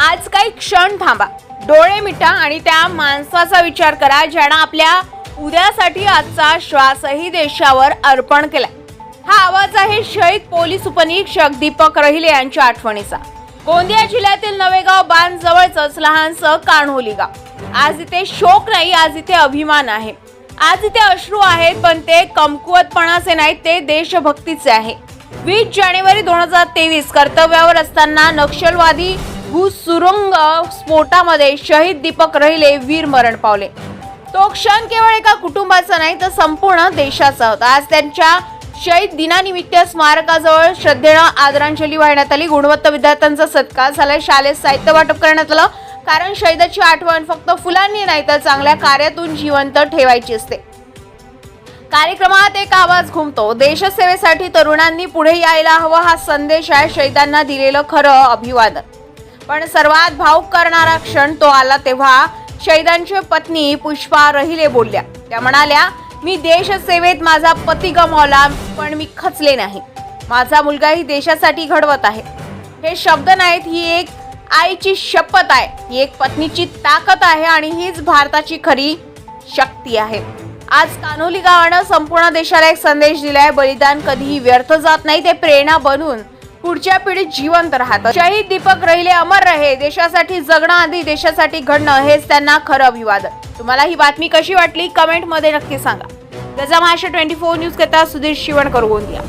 आज काही क्षण थांबा. डोळे मिटा आणि त्या माणसाचा विचार करा ज्यानं आपल्या उद्यासाठी आजचा श्वासही देशावर अर्पण केला हा आवाज आहे शहीद पोलीस उपनिरीक्षक दीपक रहिले यांच्या आठवणीचा. गोंदिया जिल्ह्यातील नवेगाव बांध जवळच लहानसं कान्होली गाव. आज इथे शोक नाही आज इथे अभिमान आहे. आज इथे अश्रू आहेत पण ते कमकुवतपणाचे नाहीत ते देशभक्तीचे आहे. वीस जानेवारी दोन हजार तेवीस कर्तव्यावर असताना नक्षलवादी भूसुरुंग स्फोटामध्ये शहीद दीपक रहिले वीर मरण पावले. तो क्षण केवळ एका कुटुंबाचा नाही तर संपूर्ण देशाचा होता. आज त्यांच्या शहीद दिनानिमित्त स्मारकाजवळ श्रद्धेनं आदरांजली वाहण्यात आली. गुणवत्ता विद्यार्थ्यांचा सत्कार झालाय. शालेय साहित्य वाटप करण्यात आलं. कारण शहीदाची आठवण फक्त फुलांनी नाही तर चांगल्या कार्यातून जिवंत ठेवायची असते. कार्यक्रमात एक आवाज घुमतो. देशसेवेसाठी तरुणांनी पुढे यायला हवं हा संदेश आहे. शहीदांना दिलेलं खरं अभिवादन. पण सर्वात भाऊक करणारा क्षण तो आला तेव्हा शहीदांची पत्नी पुष्पा रहिले बोलल्या. त्या म्हणाल्या मी देशसेवेत माझा पती गमावला पण मी खचले नाही. माझा मुलगाही देशासाठी घडवत आहे. हे शब्द नाहीत ही एक आईची शपथ आहे. ही एक पत्नीची ताकद आहे आणि हीच भारताची खरी शक्ती आहे. आज कान्होली गावानं संपूर्ण देशाला एक संदेश दिलाय बलिदान कधीही व्यर्थ जात नाही ते प्रेरणा बनून पुढच्या पिढीत जिवंत राहतात. शहीद दीपक रहिले अमर रहे देशासाठी जगणं आधी देशासाठी घडणं हेच त्यांना खरं अभिवादन. तुम्हाला ही बातमी कशी वाटली? कमेंटमध्ये नक्की सांगा. गजा महाराष्ट्र ट्वेंटी फोर न्यूज करता सुधीर शिवणकर गोंदिया.